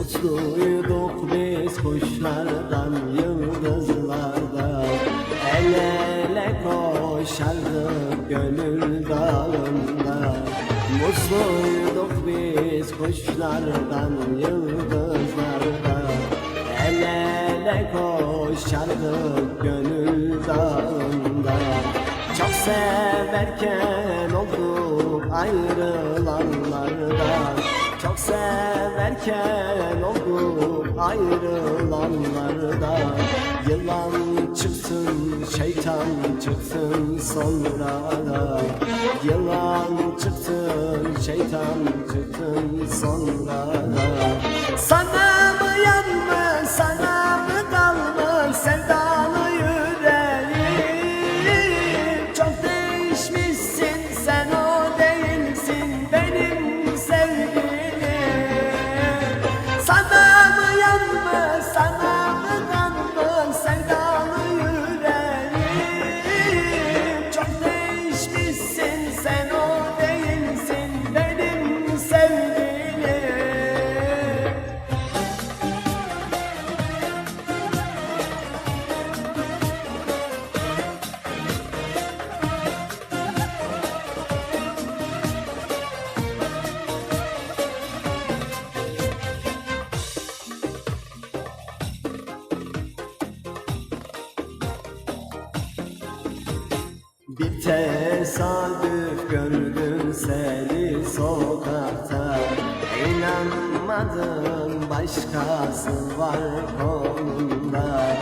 Mutluyduk biz kuşlardan, yıldızlardan El ele koşardık gönül dağında Mutluyduk biz kuşlardan, yıldızlardan El ele koşardık gönül dağında Çok severken olduk ayrılanlardan Çok severken olduk ayrılanlarda. Yılan çıksın şeytan çıksın sonra da Yılan çıksın şeytan çıksın sonra da tesadüf gördüm seni sokakta. İnanmadım başkası var kolunda.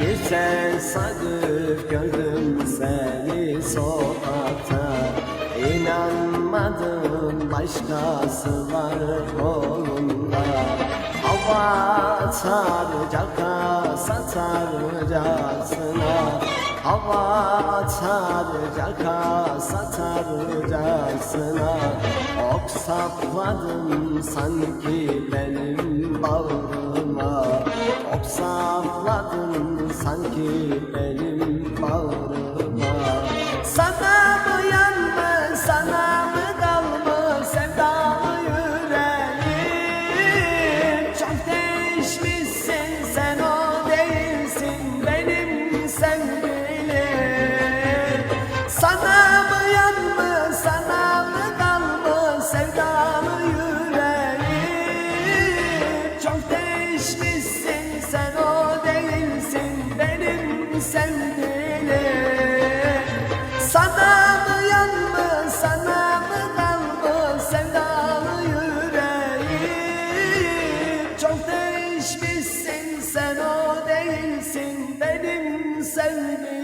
Bir tesadüf gördüm seni sokakta. İnanmadım başkası var kolunda. Hava atarcaka satarcasına Hava atarcaka satarcasına Ok sapladım sanki benim bağrıma. Ok sapladım sanki benim bağrıma. Sana mı yanmış sana mı kalmış sevdalı yüreğim. Çok değişmişsin değişmişsin sen o değilsin benim sevgilim Sana mı yanmış sana mı kalmış sevdalı yüreğim? Çok değişmişsin sen o değilsin benim sevgilim